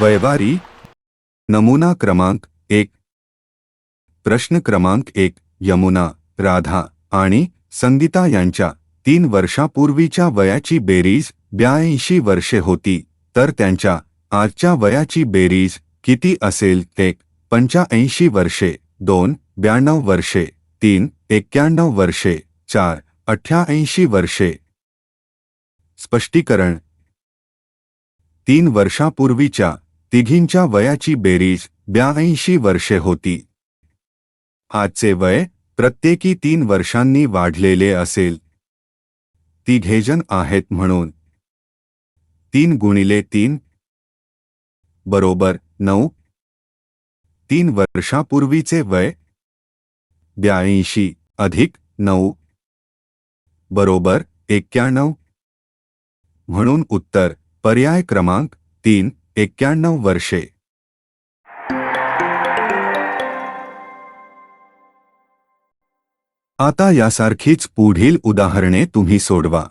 वयवारी नमुना क्रमांक एक. प्रश्न क्रमांक एक यमुना राधा आणि संगीता यांच्या तीन वर्षापूर्वीच्या वयाची बेरीज ब्याऐंशी वर्षे होती तर त्यांच्या आजच्या वयाची बेरीज किती असेल एक पंच्याऐंशी वर्षे दोन ब्याण्णव वर्षे तीन एक्क्याण्णव वर्षे चार अठ्ठ्याऐंशी वर्षे. स्पष्टीकरण. तीन वर्षापूर्वीच्या तिघींच्या वयाची बेरीज ब्याऐंशी वर्षे होती. आजचे वय प्रत्येकी तीन वर्षांनी वाढलेले असेल. तिघेजन आहेत म्हणून. तीन गुणिले तीन. बरोबर नऊ. तीन वर्षापूर्वीचे वय ब्याऐंशी अधिक नऊ. बरोबर एक्क्याण्णव. म्हणून उत्तर पर्याय क्रमांक तीन. एक्क्याण्णव वर्षे. आता यासारखीच पुढील उदाहरणे तुम्ही सोडवा.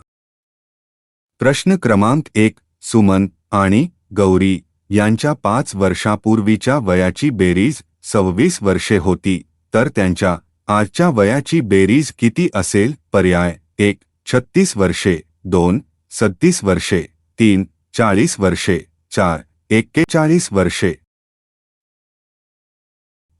प्रश्न क्रमांक एक सुमन आणि गौरी यांच्या पाच वर्षापूर्वीच्या वयाची बेरीज सव्वीस वर्षे होती तर त्यांच्या आजच्या वयाची बेरीज किती असेल? पर्याय एक छत्तीस वर्षे दोन सत्तीस वर्षे तीन चाळीस वर्षे चार एक्केचाळीस वर्षे.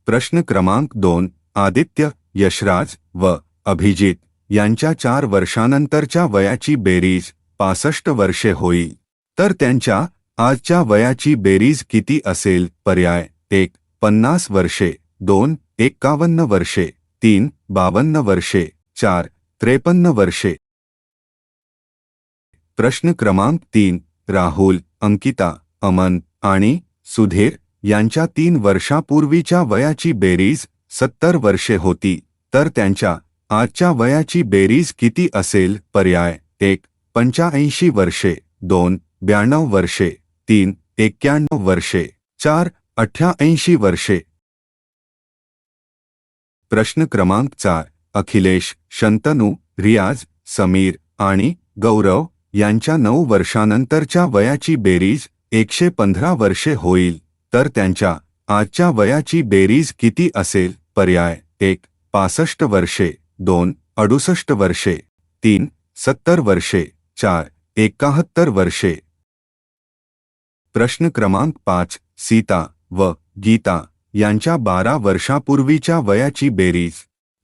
प्रश्न क्रमांक दोन आदित्य यशराज व अभिजित यांच्या चार वर्षानंतरच्या वयाची बेरीज पासष्ट वर्षे होईल तर त्यांच्या आजच्या वयाची बेरीज किती असेल? पर्याय एक पन्नास वर्षे. दोन एक्कावन्न वर्षे. तीन बावन्न वर्षे. चार त्रेपन्न वर्षे. प्रश्न क्रमांक तीन राहुल अंकिता अमन आणि सुधीर यांच्या तीन वर्षापूर्वीच्या वयाची बेरीज सत्तर वर्षे होती. तर त्यांच्या आजच्या वयाची बेरीज किती असेल? पर्याय एक पंच्याऐंशी वर्षे. दोन ब्याण्णव वर्षे. तीन एक्क्याण्णव वर्षे. चार अठ्ठ्याऐंशी वर्षे. प्रश्न क्रमांक चार अखिलेश शंतनू रियाज समीर आणि गौरव यांच्या नऊ वर्षानंतरच्या वयाची बेरीज एकशे पंधरा वर्षे होईल तर त्यांच्या आजच्या वयाची बेरीज किती असेल? पर्याय एक पासष्ट वर्षे दोन अडुसष्ट वर्षे तीन सत्तर वर्षे चार एकाहत्तर वर्षे. प्रश्न क्रमांक पाच सीता व गीता यांच्या बारा वर्षापूर्वीच्या वयाची बेरीज.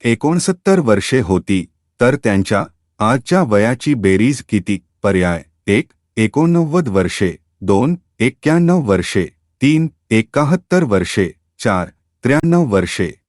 एकोणसत्तर वर्षे होती तर त्यांच्या आजच्या वयाची बेरीज किती? पर्याय एक एकोणनव्वद वर्षे दोन एक्क्याण्णव वर्षे तीन एकाहत्तर वर्षे चार त्र्याण्णव वर्षे.